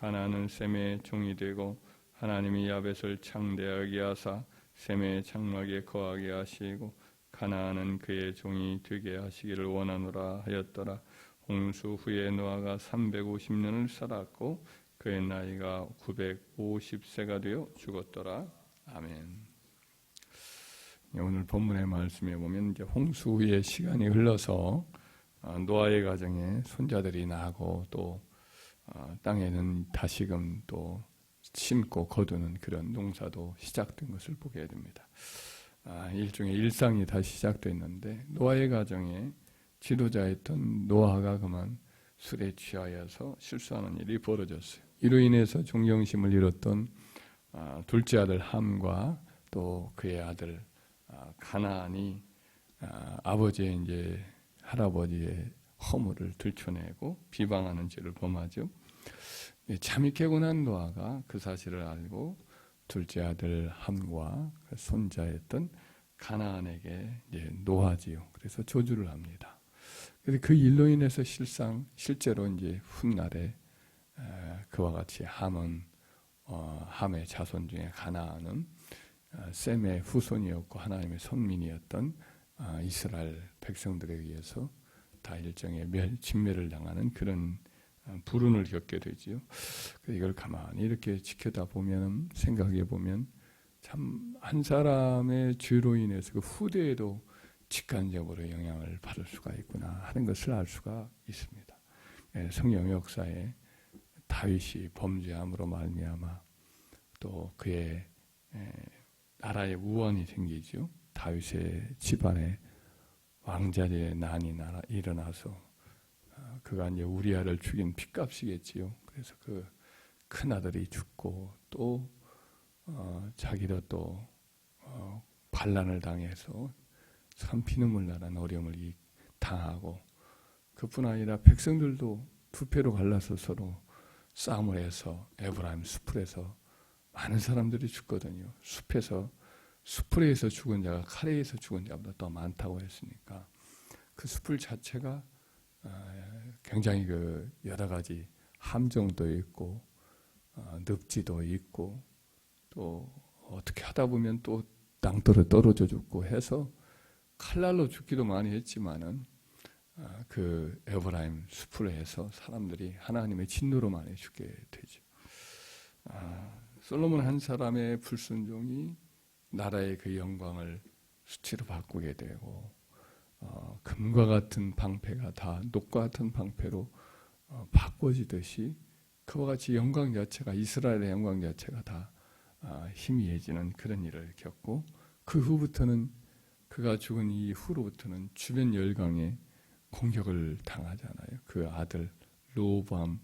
가나안은 셈의 종이 되고 하나님이 야벳을 창대하게 하사 셈의 장막에 거하게 하시고 가나안은 그의 종이 되게 하시기를 원하노라 하였더라 홍수 후에 노아가 350년을 살았고 그의 나이가 950세가 되어 죽었더라 아멘. 오늘 본문의 말씀에 보면 이제 홍수 후에 시간이 흘러서 어, 노아의 가정에 손자들이 나고 또 어, 땅에는 다시금 또 심고 거두는 그런 농사도 시작된 것을 보게 됩니다. 아, 일종의 일상이 다시 시작됐는데 노아의 가정에 지도자였던 노아가 그만 술에 취하여서 실수하는 일이 벌어졌어요. 이로 인해서 존경심을 잃었던 아, 둘째 아들 함과 또 그의 아들 아, 가나안이 아, 버지의 이제 할아버지의 허물을 들춰내고 비방하는 죄를 범하죠. 예, 잠이 깨고 난 노아가 그 사실을 알고 둘째 아들 함과 그 손자였던 가나안에게 이제 노하지요. 그래서 조주를 합니다. 그래서 그 일로 인해서 실상 실제로 이제 훗날에 그와 같이 함은 어, 함의 자손 중에 가나안은 어, 셈의 후손이었고 하나님의 선민이었던 어, 이스라엘 백성들에 의해서 다 일정의 멸, 진멸을 당하는 그런 어, 불운을 겪게 되지요. 이걸 가만히 이렇게 지켜다 보면 생각해 보면 참 한 사람의 죄로 인해서 그 후대에도 직간접으로 영향을 받을 수가 있구나 하는 것을 알 수가 있습니다. 예, 성경 역사에 다윗이 범죄함으로 말미암아 또 그의 나라에 우원이 생기죠. 다윗의 집안에 왕자리에 난이 일어나서 어, 그가 이제 우리아를 죽인 핏값이겠지요. 그래서 그 큰 아들이 죽고 또 어, 자기도 또 어, 반란을 당해서 참 피눈물 나는 어려움을 당하고 그뿐 아니라 백성들도 두 패로 갈라서 서로 싸움을 해서 에브라임 숲에서 많은 사람들이 죽거든요. 숲에서 숲에서 죽은 자가 칼에서 죽은 자보다 더 많다고 했으니까 그 숲을 자체가 어, 굉장히 그 여러 가지 함정도 있고 어, 늪지도 있고 또 어떻게 하다 보면 또 땅돌에 떨어져 죽고 해서 칼날로 죽기도 많이 했지만은 어, 그 에브라임 숲을 해서 사람들이 하나님의 진노로 많이 죽게 되죠. 아, 솔로몬 한 사람의 불순종이 나라의 그 영광을 수치로 바꾸게 되고 어, 금과 같은 방패가 다 녹과 같은 방패로 어, 바꿔지듯이 그와 같이 영광 자체가 이스라엘의 영광 자체가 다 어, 희미해지는 그런 일을 겪고 그 후부터는 그가 죽은 이후로부터는 주변 열강에 공격을 당하잖아요. 그 아들 로밤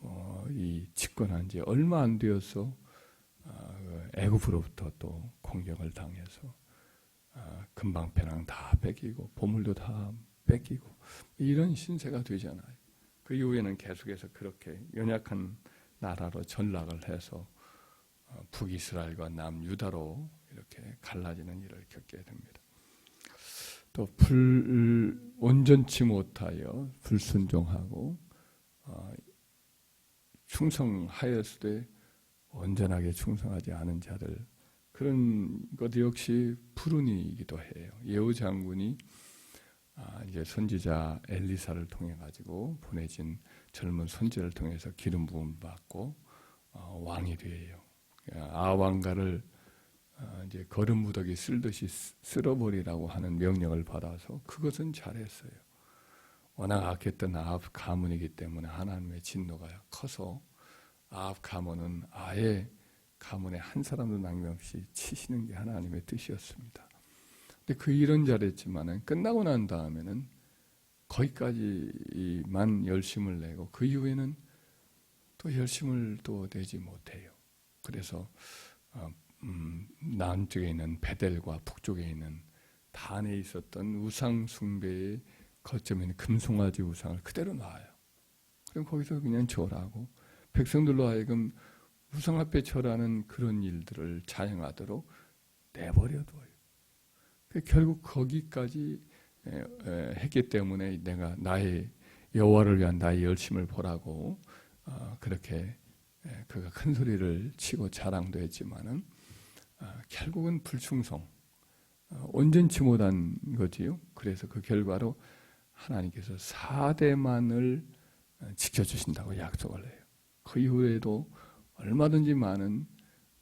어, 이 집권한 지 얼마 안 되어서 어, 그 애굽으로부터 또 공격을 당해서 어, 금방패랑 다 뺏기고 보물도 다 뺏기고 이런 신세가 되잖아요. 그 이후에는 계속해서 그렇게 연약한 나라로 전락을 해서 어, 북이스라엘과 남유다로 이렇게 갈라지는 일을 겪게 됩니다. 또 불 온전치 못하여 불순종하고 어, 충성하였을 온전하게 충성하지 않은 자들 그런 것 역시 푸른이기도 해요. 예후 장군이 아, 이제 선지자 엘리사를 통해 가지고 보내진 젊은 선지를 통해서 기름 부음 받고 어, 왕이 되어요. 아왕가를 어, 이제 거름 무더기 쓸듯이 쓰- 쓸어버리라고 하는 명령을 받아서 그것은 잘했어요. 워낙 악했던 아합 가문이기 때문에 하나님의 진노가 커서 아합 가문은 아예 가문에 한 사람도 남김없이 치시는 게 하나님의 뜻이었습니다. 근데 그 일은 잘했지만은 끝나고 난 다음에는 거기까지만 열심을 내고 그 이후에는 또 열심을 또 내지 못해요. 그래서 어, 음, 남쪽에 있는 베델과 북쪽에 있는 단에 있었던 우상 숭배의 거점인 금송아지 우상을 그대로 놔요. 그럼 거기서 그냥 절하고 백성들로 하여금 우상 앞에 절하는 그런 일들을 자행하도록 내버려둬요. 그 결국 거기까지 했기 때문에 내가 나의 여호와를 위한 나의 열심을 보라고 어, 그렇게 에, 그가 큰 소리를 치고 자랑도 했지만은 어, 결국은 불충성, 어, 온전치 못한 거지요. 그래서 그 결과로 하나님께서 4대만을 어, 지켜주신다고 약속을 해요. 그 이후에도 얼마든지 많은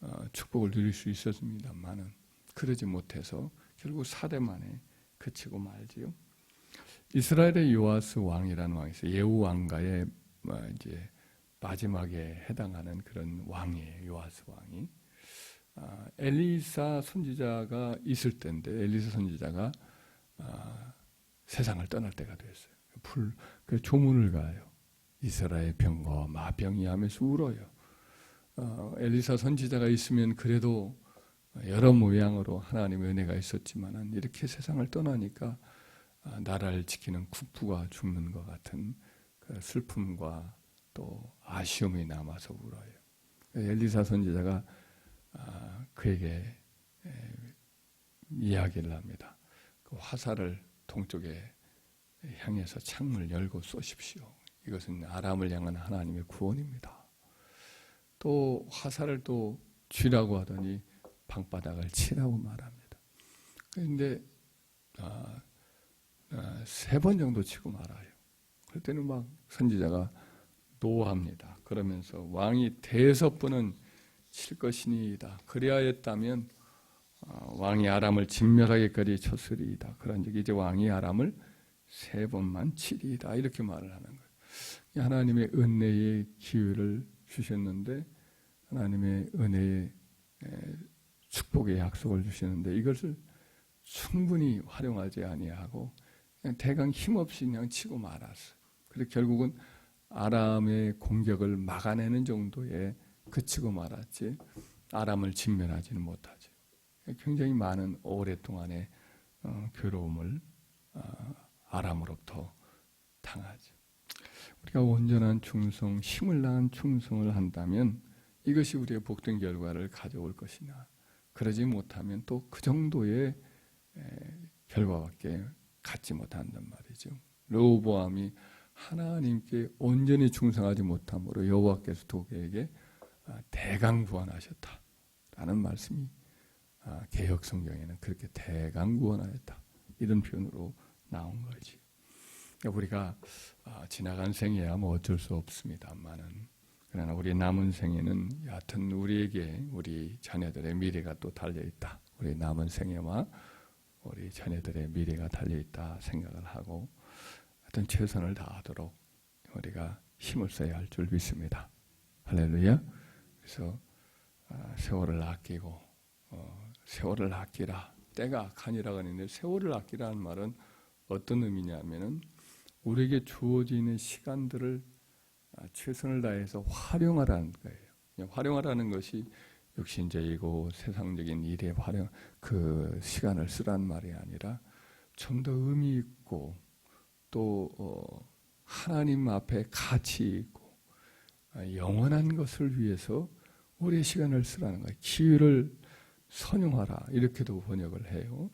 어, 축복을 누릴 수 있었습니다만은 그러지 못해서 결국 4대만에 그치고 말지요. 이스라엘의 요아스 왕이라는 왕이 있어요. 예후 왕가의 뭐 이제 마지막에 해당하는 그런 왕이에요. 요아스 왕이. 아, 엘리사 선지자가 있을 때인데 엘리사 선지자가 아, 세상을 떠날 때가 됐어요. 불, 그 조문을 가요. 이스라엘 병과 마병이 하면서 울어요. 어, 엘리사 선지자가 있으면 그래도 여러 모양으로 하나님의 은혜가 있었지만 이렇게 세상을 떠나니까 아, 나라를 지키는 국부가 죽는 것 같은 그 슬픔과 또 아쉬움이 남아서 울어요. 엘리사 선지자가 아, 그에게 이야기를 합니다. 그 화살을 동쪽에 향해서 창문을 열고 쏘십시오. 이것은 아람을 향한 하나님의 구원입니다. 또 화살을 또 쥐라고 하더니 방바닥을 치라고 말합니다. 그런데 아, 아, 세번 정도 치고 말아요. 그럴 때는 막 선지자가 노합니다. 그러면서 왕이 대서분은 칠 것이니이다. 그리하였다면 어, 왕이 아람을 진멸하기까지 쳤으리이다. 그런 적이 이제 왕이 아람을 세 번만 치리이다. 이렇게 말을 하는 거예요. 하나님의 은혜의 기회를 주셨는데 하나님의 은혜의 축복의 약속을 주시는데 이것을 충분히 활용하지 아니하고 그냥 대강 힘없이 그냥 치고 말았어요. 그래서 결국은 아람의 공격을 막아내는 정도에 그치고 말았지 아람을 진멸하지는 못하죠. 굉장히 많은 오랫동안의 어, 괴로움을 어, 아람으로부터 당하죠. 우리가 온전한 충성, 힘을 낳은 충성을 한다면 이것이 우리의 복된 결과를 가져올 것이나 그러지 못하면 또 그 정도의 결과밖에 갖지 못한단 말이죠. 르호보암이 하나님께 온전히 충성하지 못함으로 여호와께서 도에게 대강구원하셨다 라는 말씀이 아, 개혁 성경에는 그렇게 대강구원하였다 이런 표현으로 나온 거지. 그러니까 우리가 아, 지나간 생이야 뭐 어쩔 수 없습니다만은 그러나 우리 남은 생에는 여하튼 우리에게 우리 자녀들의 미래가 또 달려 있다. 우리 남은 생애와 우리 자녀들의 미래가 달려 있다 생각을 하고 하여튼 최선을 다하도록 우리가 힘을 써야 할 줄 믿습니다. 할렐루야. 그래서 세월을 아끼고 어, 세월을 아끼라. 때가 악하니라고 하는데 세월을 아끼라는 말은 어떤 의미냐면은 우리에게 주어지는 시간들을 최선을 다해서 활용하라는 거예요. 활용하라는 것이 육신적이고 세상적인 일에 활용 그 시간을 쓰라는 말이 아니라 좀 더 의미 있고 또 어, 하나님 앞에 가치 있고 영원한 것을 위해서 우리의 시간을 쓰라는 거예요. 기회를 선용하라 이렇게도 번역을 해요.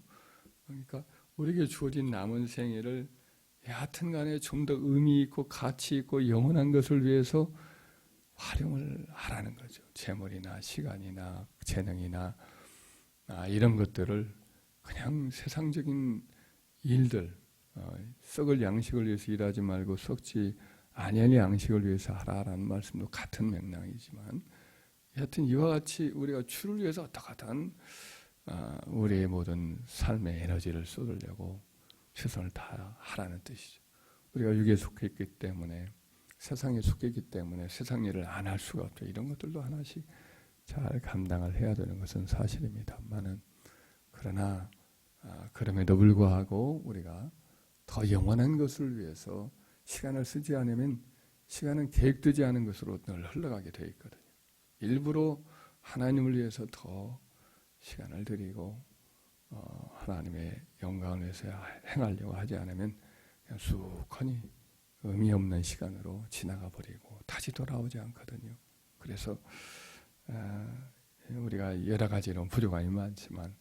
그러니까 우리에게 주어진 남은 생애를 여하튼 간에 좀 더 의미 있고 가치 있고 영원한 것을 위해서 활용을 하라는 거죠. 재물이나 시간이나 재능이나 아, 이런 것들을 그냥 세상적인 일들 어, 썩을 양식을 위해서 일하지 말고 썩지 아니할 양식을 위해서 하라라는 말씀도 같은 맥락이지만 하여튼 이와 같이 우리가 주를 위해서 어떻게든 아, 우리의 모든 삶의 에너지를 쏟으려고 최선을 다하라는 뜻이죠. 우리가 육에 속해 있기 때문에 세상에 속해 있기 때문에 세상 일을 안 할 수가 없죠. 이런 것들도 하나씩 잘 감당을 해야 되는 것은 사실입니다만은 그러나 아, 그럼에도 불구하고 우리가 더 영원한 것을 위해서 시간을 쓰지 않으면 시간은 계획되지 않은 것으로 늘 흘러가게 되어 있거든요. 일부러 하나님을 위해서 더 시간을 드리고 어, 하나님의 영광을 위해서 행하려고 하지 않으면 그냥 쑥하니 의미 없는 시간으로 지나가 버리고 다시 돌아오지 않거든요. 그래서 어, 우리가 여러 가지로 부족함이 많지만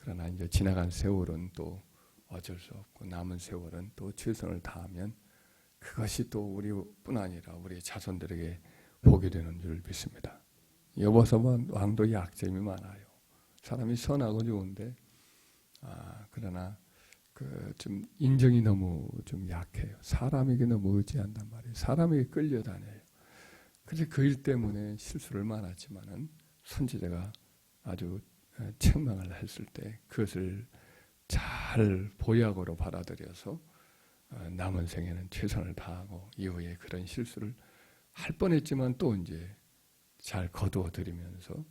그러나 이제 지나간 세월은 또 어쩔 수 없고 남은 세월은 또 최선을 다하면 그것이 또 우리뿐 아니라 우리 자손들에게 보게 되는 줄 믿습니다. 여보서만 왕도 약점이 많아요. 사람이 선하고 좋은데 아, 그러나 그 좀 인정이 너무 좀 약해요. 사람에게 너무 의지한단 말이에요. 사람에게 끌려다녀요. 그래서 그 일 때문에 실수를 많았지만은 선지자가 아주 어, 책망을 했을 때 그것을 잘 보약으로 받아들여서 어, 남은 생에는 최선을 다하고 이후에 그런 실수를 할 뻔했지만 또 이제 잘 거두어 드리면서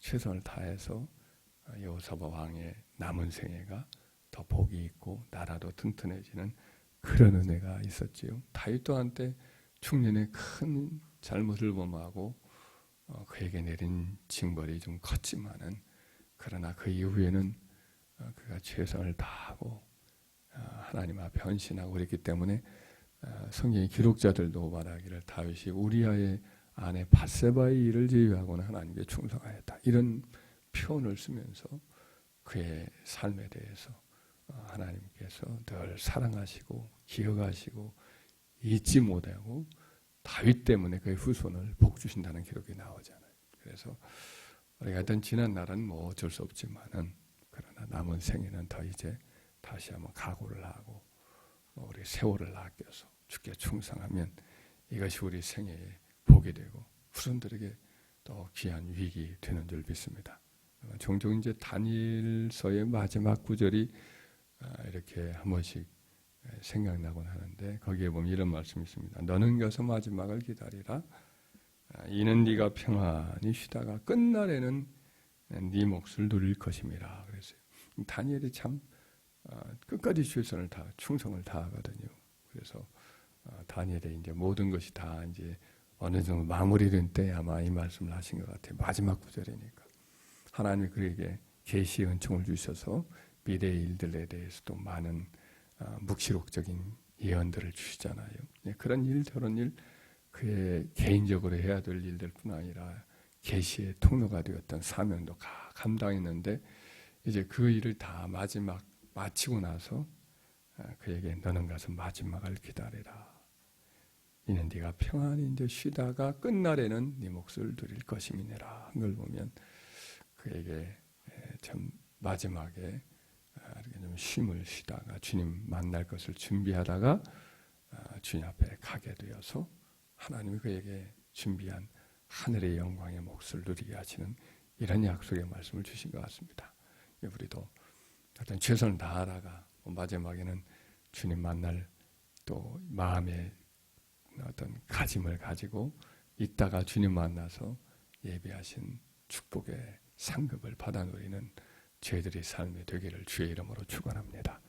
최선을 다해서 어, 여호사바 왕의 남은 생애가 더 복이 있고 나라도 튼튼해지는 그런 은혜가 있었지요. 다윗 또한 때 중년에 큰 잘못을 범하고 어, 그에게 내린 징벌이 좀 컸지만은 그러나 그 이후에는 어, 그가 최선을 다하고 어, 하나님 앞에 헌신하고 그랬기 때문에 어, 성경의 기록자들도 말하기를 다윗이 우리아의 아내 바세바의 일을 제외하고는 하나님께 충성하였다. 이런 표현을 쓰면서 그의 삶에 대해서 어, 하나님께서 늘 사랑하시고 기억하시고 잊지 못하고 다윗 때문에 그의 후손을 복 주신다는 기록이 나오잖아요. 그래서 우리가 어떤 지난 날은 뭐 어쩔 수 없지만은 그러나 남은 생에는 더 이제 다시 한번 각오를 하고 뭐 우리 세월을 아껴서 주께 충성하면 이것이 우리 생애에 복이 되고 후손들에게 또 귀한 위기 되는 줄 믿습니다. 종종 이제 다니엘서의 마지막 구절이 아, 이렇게 한 번씩 생각나곤 하는데 거기에 보면 이런 말씀이 있습니다. 너는 가서 마지막을 기다리라. 아, 이는 네가 평안히 쉬다가 끝날에는 네 몫을 누릴 것임이라 그랬어요. 다니엘이 참 아, 끝까지 최선을 다 충성을 다하거든요. 그래서 다니엘의 이제 모든 것이 다 이제 어느 정도 마무리된 때 아마 이 말씀을 하신 것 같아요. 마지막 구절이니까 하나님이 그에게 계시 은총을 주셔서 미래의 일들에 대해서도 많은 어, 묵시록적인 예언들을 주시잖아요. 네, 그런 일 저런 일 그의 개인적으로 해야 될 일들뿐 아니라 계시의 통로가 되었던 사명도 다 감당했는데 이제 그 일을 다 마지막 마치고 나서 어, 그에게 너는 가서 마지막을 기다리라. 이는 네가 평안히 이제 쉬다가 끝날에는 네 몫을 누릴 것임이니라. 한걸 보면 그에게 참 마지막에 아, 이렇게 좀 쉼을 쉬다가 주님 만날 것을 준비하다가 아, 주님 앞에 가게 되어서 하나님이 그에게 준비한 하늘의 영광의 몫을 누리게 하시는 이런 약속의 말씀을 주신 것 같습니다. 우리도 어떤 최선을 다하다가 마지막에는 주님 만날 또 마음의 어떤 가짐을 가지고 있다가 주님 만나서 예배하신 축복의 상급을 받아 누리는 저희들의 삶이 되기를 주의 이름으로 축원합니다.